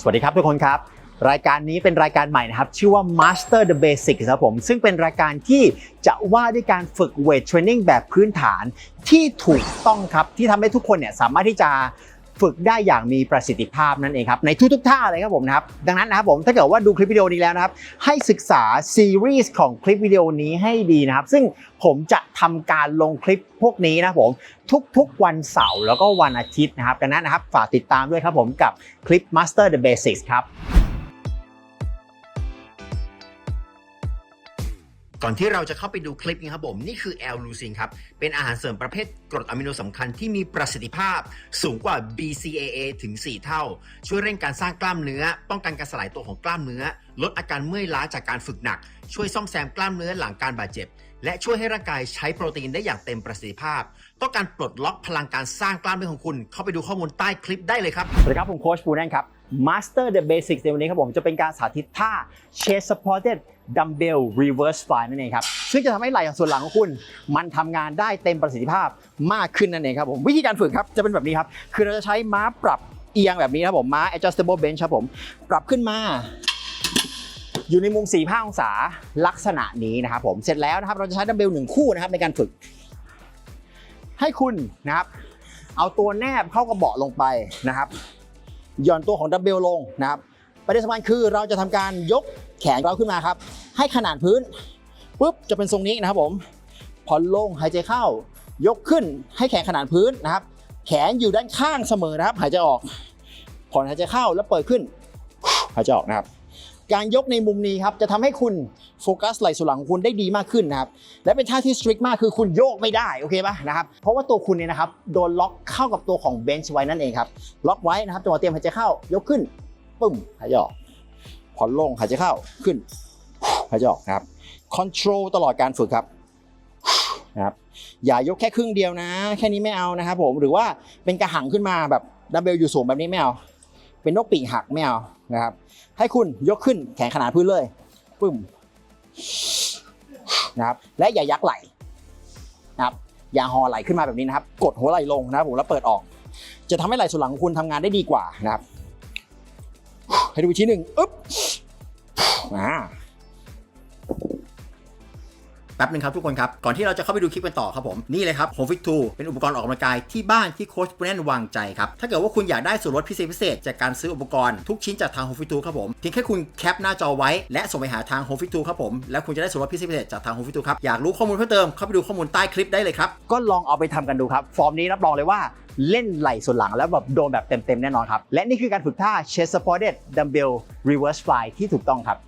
สวัสดีครับทุกคนครับ รายการนี้เป็นรายการใหม่นะครับ ชื่อว่า Master the Basics ครับผม ซึ่งเป็นรายการที่จะว่าด้วยการฝึกเวทเทรนนิ่งแบบพื้นฐานที่ถูกต้องครับ ที่ทำให้ทุกคนเนี่ยสามารถที่จะ ฝึกได้อย่างมีประสิทธิภาพนั่นเองครับในทุกๆท่าเลยครับผมนะครับดังนั้นนะครับผมถ้าเกิดว่าดูคลิปวิดีโอนี้แล้วนะครับให้ศึกษาซีรีส์ของคลิปวิดีโอนี้ให้ดีนะครับซึ่งผมจะทำการลงคลิปพวกนี้นะผมทุกๆวันเสาร์แล้วก็วันอาทิตย์นะครับดังนั้นนะครับฝากติดตามด้วยครับผมกับคลิป Master the Basics ครับ ก่อนที่เราจะเข้าไปดูคลิปนี้ครับผมนี่คือแอลลูซินครับ เป็นอาหารเสริมประเภทกรดอะมิโนสำคัญที่มีประสิทธิภาพสูงกว่า BCAA ถึง 4 เท่า ช่วยเร่งการสร้างกล้ามเนื้อ ป้องกันการสลายตัวของกล้ามเนื้อ ลดอาการเมื่อยล้าจากการฝึกหนัก ช่วยซ่อมแซมกล้ามเนื้อหลังการบาดเจ็บ และช่วยให้ร่างกายใช้โปรตีนได้อย่างเต็มประสิทธิภาพ ต้องการปลดล็อกพลังการสร้างกล้ามเนื้อของคุณ เข้าไปดูข้อมูลใต้คลิปได้เลยครับ สวัสดีครับ ผมโค้ชปูแน่นครับ Master the Basics ในวันนี้ครับผมจะเป็นการสาธิตท่า Chest Supported Dumbbell Reverse Fly นั่นเองครับ ซึ่งจะทำให้ไหล่ส่วนหลังของคุณ มันทำงานได้เต็มประสิทธิภาพมากขึ้นนั่นเองครับผมวิธีการฝึกครับจะเป็นแบบนี้ครับ คือเราจะใช้ม้าปรับเอียงแบบนี้นะครับผมม้า adjustable bench ครับผม ปรับขึ้นมา อยู่ในมุม4 5องศาลักษณะนี้นะครับผมเสร็จแล้วนะครับเราจะใช้ดัมเบลหนึ่งคู่นะครับในการฝึก ให้คุณนะครับเอาตัวแนบเข้ากับเบาะลงไปนะครับหย่อนตัวของดัมเบลลงนะครับประเด็นสำคัญคือเราจะทำการยกแขนเราขึ้นมาครับ ให้ขนาดพื้นปุ๊บจะเป็นทรงนี้นะครับผมผ่อนลงหายใจเข้ายกขึ้นให้แขนขนาดพื้นนะครับ แขนอยู่ด้านข้างเสมอนะครับ หายใจออกผ่อนหายใจเข้าแล้วเปิดขึ้นหายใจออกนะครับ การยกในมุมนี้ครับจะทำให้คุณโฟกัสไหล่ส่วนหลังคุณได้ดีมากขึ้นนะครับและเป็นท่าที่สตริกมากคือคุณโยกไม่ได้โอเคปะนะครับเพราะว่าตัวคุณเนี่ยนะครับโดนล็อกเข้ากับตัวของเบนช์ไว้นั่นเองครับล็อกไว้นะครับจังหวะเตรียมหายใจเข้ายกขึ้นปึ้มหายใจออกผ่อนลงหายใจเข้าขึ้นหายใจออกครับคอนโทรลตลอดการฝึกครับนะครับอย่ายกแค่ครึ่งเดียวนะ แค่นี้ไม่เอานะครับผมหรือว่าเป็นกระหังขึ้นมาแบบดัมเบลอยู่สูงแบบนี้ไม่เอา เป็นนกปีกหักไม่เอานะครับ ให้คุณยกขึ้นแขนขนาดพื้นเลยปึ้มนะครับและอย่ายักไหลนะครับอย่าหอไหลขึ้นมาแบบนี้นะครับ กดหัวไหลลงนะครับผมแล้วเปิดออก จะทำให้ไหลส่วนหลังของคุณทำงานได้ดีกว่านะครับ ให้ดูอีกทีหนึ่งอึ๊บอ่า แป๊บนึงครับทุกคนครับ ก่อนที่เราจะเข้าไปดูคลิปกันต่อครับผม นี่เลยครับ Home Fit 2เป็นอุปกรณ์ออกกำลังกายที่บ้านที่โค้ชปุแนนวางใจครับ ถ้าเกิดว่าคุณอยากได้ส่วนลดพิเศษพิเศษจากการซื้ออุปกรณ์ทุกชิ้นจากทาง Home Fit 2ครับผมเพียงแค่คุณแคปหน้าจอไว้และส่งไปหาทาง Home Fit 2ครับผมแล้วคุณจะได้ส่วนลดพิเศษพิเศษจากทาง Home Fit 2ครับอยากรู้ข้อมูลเพิ่มเติมเข้าไปดูข้อมูลใต้คลิปได้เลยครับก็ลองเอาไปทำกันดูครับฟอร์มนี้รับรองเลยว่าเล่นไหล่ส่วนหลังแล้วแบบโดนแบบเต็มๆแน่นอนครับและนี่คือการฝึกท่า chest supported dumbbell reverse fly ที่ถูกต้องครับ